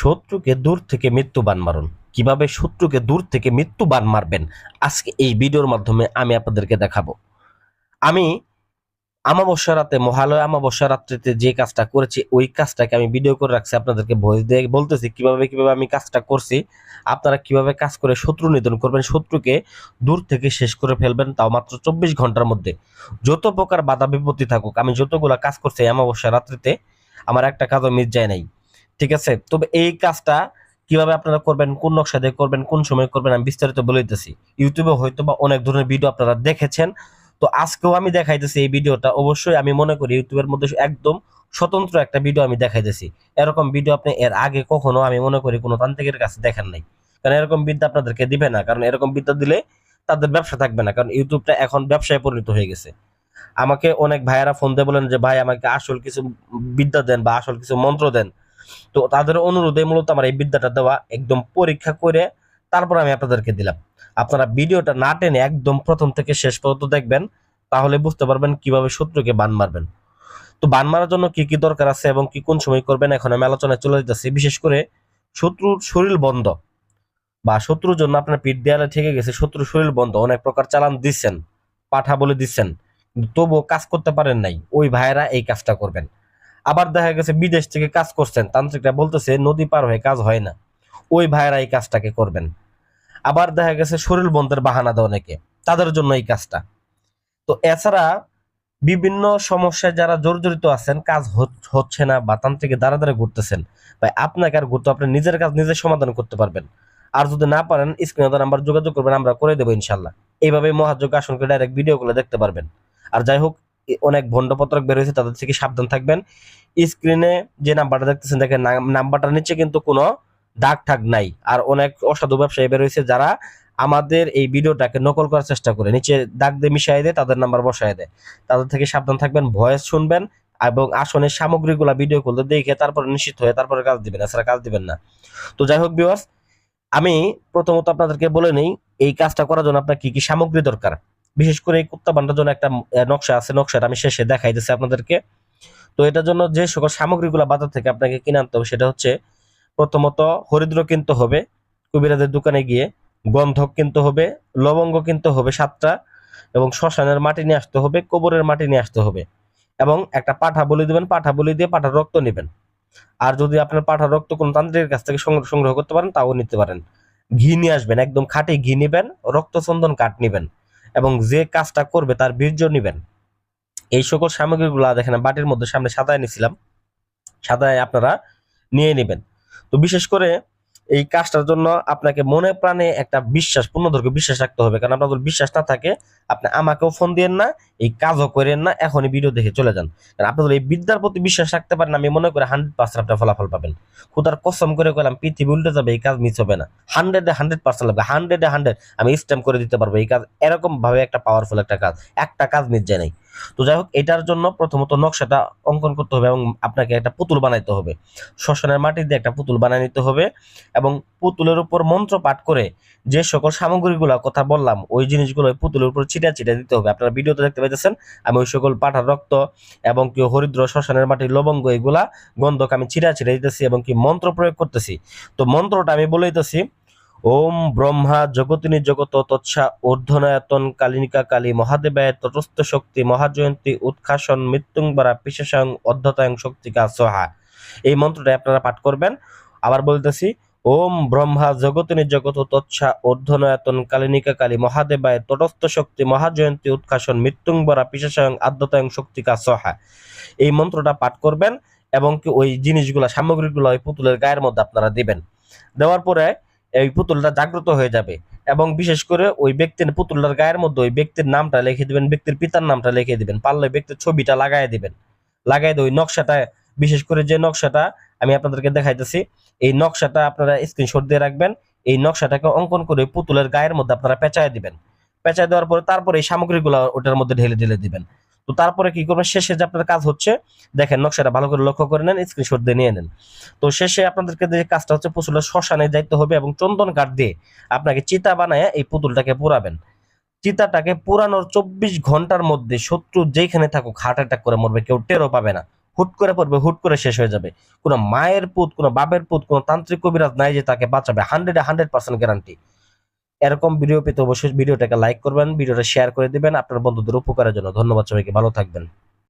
শত্রুকে দূর থেকে মৃত্যুবান মারুন। কীভাবে শত্রুকে দূর থেকে মৃত্যুবান মারবেন? আজকে এই ভিডিওর মাধ্যমে আমি আপনাদেরকে দেখাবো। আমি আমাবস্যা রাতে, মহালয় আমাবস্যা রাত্রিতে যে কাজটা করেছি, ওই কাজটাকে আমি ভিডিও করে রাখছি, আপনাদেরকে ভয়েস দিয়ে বলতেছি, কীভাবে কীভাবে আমি কাজটা করছি, আপনারা কীভাবে কাজ করে শত্রু নিধন করবেন, শত্রুকে দূর থেকে শেষ করে ফেলবেন, তাও মাত্র চব্বিশ ঘণ্টার মধ্যে। যত প্রকার বাধা বিপত্তি থাকুক, আমি যতগুলা কাজ করছি আমাবস্যা রাত্রিতে, আমার একটা কাজও মিস যায় নাই। ঠিক আছে? তবে এই কাজটা কীভাবে আপনারা করবেন, কোন নকশা দিয়ে করবেন, কোন সময় করবেন, আমি বিস্তারিত বলে দিতেছি। ইউটিউবে হয়তো বা অনেক ধরনের ভিডিও আপনারা দেখেছেন। তো আজকেও আমি দেখাইতেছি এই ভিডিওটা অবশ্যই আমি মনে করি ইউটিউবের মধ্যে একদম স্বতন্ত্র একটা ভিডিও আমি দেখাইতেছি। এরকম ভিডিও আপনি এর আগে কখনো, আমি মনে করি, কোনো তান্ত্রিকের কাছে দেখেন নাই। কারণ এরকম বিদ্যা আপনাদেরকে দিবে না। কারণ এরকম বিদ্যা দিলে তাদের ব্যবসা থাকবে না। কারণ ইউটিউবটা এখন ব্যবসায় পরিণত হয়ে গেছে। আমাকে অনেক ভাইয়েরা ফোন দিয়ে বলেন যে, ভাই, আমাকে আসল কিছু বিদ্যা দেন বা আসল কিছু মন্ত্র দেন। তো তাদের অনুরোধে মূলত আমার এই বিদ্যাটা দেওয়া, একদম পরীক্ষা করে তারপর আমি আপনাদেরকে দিলাম। আপনারা ভিডিওটা না টেনে একদম প্রথম থেকে শেষ পর্যন্ত দেখবেন, তাহলে বুঝতে পারবেন কীভাবে শত্রুকে বান মারবেন। তো বান মারার জন্য কি কি দরকার আছে এবং কি কোন সময় করবেন, এখন আমি আলোচনায় চলে যেতেছি বিশেষ করে শত্রুর শরীর বন্ধ বা শত্রুর জন্য আপনার পিঠ দেয়ালে ঠেকে গেছে, শত্রুর শরীর বন্ধ। অনেক প্রকার চালান দিচ্ছেন, পাঠা বলে দিচ্ছেন তবুও কাজ করতে পারেন নাই। ওই ভাইয়েরা এই কাজটা করবেন। আবার দেখা গেছে বিদেশ থেকে কাজ করছেন। তান্ত্রিকরা বলতেছে, নদী পার হয়ে কাজ হয় না। ওই ভাইয়েরা এই কাজটাকে করবেন। আবার দেখা গেছে শরীর বন্ধের বাহানা দেয় অনেকে। তাদের জন্য এই কাজটা। তো এছাড়া বিভিন্ন সমস্যায় যারা জর্জরিত আছেন, কাজ হচ- হচ্ছে না বা তান্ত্রিকের দ্বারা দ্বারা ঘুরতেছেন, ভাই, আপনাকে আর ঘুরতে, আপনি নিজের কাজ নিজে সমাধান করতে পারবেন। আর যদি না পারেন স্ক্রিনে নাম্বার যোগাযোগ করবেন, আমরা করে দেবো ইনশাল্লাহ। এইভাবে মহাযোগ আসনকে ডাইরেক্ট ভিডিওগুলো দেখতে পারবেন। আর যাই হোক অনেক ভণ্ডপত্রক বের হয়েছে, তাদের থেকে সাবধান থাকবেন। স্ক্রিনে যে নাম্বারটা দেখতেছেন, দেখেন নাম- নাম্বারটার নিচে কিন্তু কোনো দাগ ঠাক নাই। আর অনেক অসাধু ব্যবসায়ী বের হয়েছে যারা আমাদের এই ভিডিওটাকে নকল করার চেষ্টা করে। নিচে দাগ দিয়ে মিশাই দেয়, তাদের নাম্বার বসায় দেয়। তাদের থেকে সাবধান থাকবেন, ভয়েস শুনবেন এবং আসনের সামগ্রীগুলা ভিডিও করলে দেখে তারপরে নিশ্চিত হয়ে তারপরে কাজ দিবেন। এছাড়া কাজ দিবেন না। তো যাই হোক বিওয়ার্স আমি প্রথমত আপনাদেরকে বলে নেই, এই কাজটা করার জন্য আপনার কি কি সামগ্রী দরকার? বিশেষ করে এই কুত্তা বান্ধার জন্য একটা নকশা আছে, নকশাটা আমি শেষে দেখাই দিচ্ছি আপনাদেরকে। তো এটার জন্য যে সকল সামগ্রীগুলো বাজার থেকে আপনাকে কিনে আনতে হবে, সেটা হচ্ছে প্রথমত হরিদ্র কিনতে হবে, কবিরাজের দোকানে গিয়ে গন্ধক কিনতে হবে, লবঙ্গ কিনতে হবে সাতটা, এবং শ্মশানের মাটি নিয়ে আসতে হবে, কবরের মাটি নিয়ে আসতে হবে, এবং একটা পাঠা বলি দিবেন, পাঠা বলি দিয়ে পাঠার রক্ত নেবেন। আর যদি আপনার পাঠার রক্ত কোন তান্ত্রিকের কাছ থেকে সংগ্রহ সংগ্রহ করতে পারেন, তাও নিতে পারেন। ঘি নিয়ে আসবেন, একদম খাঁটি ঘি নেবেন, রক্তচন্দন কাঠ নেবেন। এবং যে কাজটা করবে তার বীর্য নিবেন। এই সকল সামগ্রীগুলো দেখেন, বাটির মধ্যে সামনে সাদায় নিয়েছিলাম সাদায় আপনারা নিয়ে নেবেন। তো বিশেষ করে এই কাজটার জন্য আপনাকে মনে প্রাণে একটা বিশ্বাস পূর্ণধর্য বিশ্বাস রাখতে হবে। কারণ আপনার বিশ্বাস না থাকে, আপনি আমাকেও ফোন দিয়েন না, এই কাজও করেন না, এখনই ভিডিও দেখে চলে যান। কারণ আপনি যদি এই বিদ্যার প্রতি বিশ্বাস রাখতে পারেন, আমি মনে করি হান্ড্রেড পার্সেন্ট আপনার ফলাফল পাবেন। খুদার কসম করে গেলাম পৃথিবী উল্টে যাবে, এই কাজ মিস হবে না। হান্ড্রেডে হান্ড্রেড পার্সেন্ট লাগবে। হান্ড্রেডে হান্ড্রেড, আমি স্ট্যাম্প করে দিতে পারব, এই কাজ এরকম ভাবে একটা পাওয়ারফুল একটা কাজ। একটা কাজ মিস যায় নাই। তো যাই হোক, এটার জন্য প্রথমত নকশাটা অঙ্কন করতে হবে এবং আপনাকে একটা পুতুল বানাইতে হবে। শ্মশানের মাটি দিয়ে একটা পুতুল বানিয়ে নিতে হবে এবং পুতুলের উপর মন্ত্র পাঠ করে যে সকল সামগ্রীগুলো কথা বললাম, ওই জিনিসগুলো পুতুলের উপর ছিটা ছিটা দিতে হবে। আপনারা ভিডিওতে দেখতে পাইতেছেন, আমি ওই সকল পাঠার রক্ত এবং কি হরিদ্র শ্মশানের মাটির লবঙ্গ এগুলা গন্ধক আমি ছিটা ছিটা দিতেছি এবং কি মন্ত্র প্রয়োগ করতেছি। তো মন্ত্রটা আমি বলে দিতেছি ওম ব্রহ্মা জগতিনী জগত তৎসা ঊর্ধ্বনায়তন কালিনিকা কালী মহাদেবায় তটস্থ শক্তি মহাজয়ন্তী উৎখাসন মৃত্যুংবরা পিশেষাং অধ্যতায়ং শক্তিকা সহা। এই মন্ত্রটা আপনারা পাঠ করবেন। আবার বলতেছি, ওম ব্রহ্মা জগতিনী জগত তৎসা ঊর্ধ্বনায়তন কালিনিকা কালী মহাদেবায় তটস্থ শক্তি মহাজয়ন্তী উৎখাসন মৃত্যুংবরা পিশেষাং আদ্যতায়ং শক্তিকা সহা। এই মন্ত্রটা পাঠ করবেন এবং কি ওই জিনিসগুলা, সামগ্রীগুলো ওই পুতুলের গায়ের মধ্যে আপনারা দিবেন। দেওয়ার পরে এই পুতুলটা জাগ্রত হয়ে যাবে। এবং বিশেষ করে ওই ব্যক্তির পুতুলটার গায়ের মধ্যে ওই ব্যক্তির নামটা লিখে দিবেন, ব্যক্তির পিতার নামটা লিখে দিবেন, পারলে ব্যক্তির ছবিটা লাগাই দিবেন। লাগাই দিয়ে ওই নকশাটা, বিশেষ করে যে নকশাটা আমি আপনাদেরকে দেখাইতেছি, এই নকশাটা আপনারা স্ক্রিনশট দিয়ে রাখবেন, এই নকশাটাকে অঙ্কন করে পুতুলের গায়ের মধ্যে আপনারা পেঁচায় দিবেন। পেঁচায় দেওয়ার পরে তারপরে এই সামগ্রীগুলো ওটার মধ্যে ঢেলে ঢেলে দিবেন। তো তারপরে কি করবেন? শেষে যে আপনার কাজ হচ্ছে, দেখেন নকশাটা ভালো করে লক্ষ্য করে নেন স্ক্রিনশট দিয়ে নিয়ে নেন। তো শেষে আপনাদেরকে যে কাজটা হচ্ছে পুতুলের শ্মশানে যাইতে হবে এবং চন্দন কাঠ দিয়ে আপনাকে চিতা বানায় এই পুতুলটাকে পোড়াবেন। চিতাটাকে পুরানোর চব্বিশ ঘণ্টার মধ্যে শত্রু যেখানে থাকুক হার্ট অ্যাটাক করে মরবে, কেউ টেরও পাবে না। হুট করে পড়বে, হুট করে শেষ হয়ে যাবে। কোনো মায়ের পুত, কোনো বাপের পুত, কোনো তান্ত্রিক কবিরাজ নাই যে তাকে বাঁচাবে। হান্ড্রেড হান্ড্রেড পার্সেন্ট গ্যারান্টি এরকম ভিডিও পেতে অবশ্যই ভিডিওটাকে লাইক করবেন ভিডিওটা শেয়ার করে দিবেন। আপনার বন্ধুদের উপকারের জন্য। ধন্যবাদ সবাইকে। ভালো থাকবেন।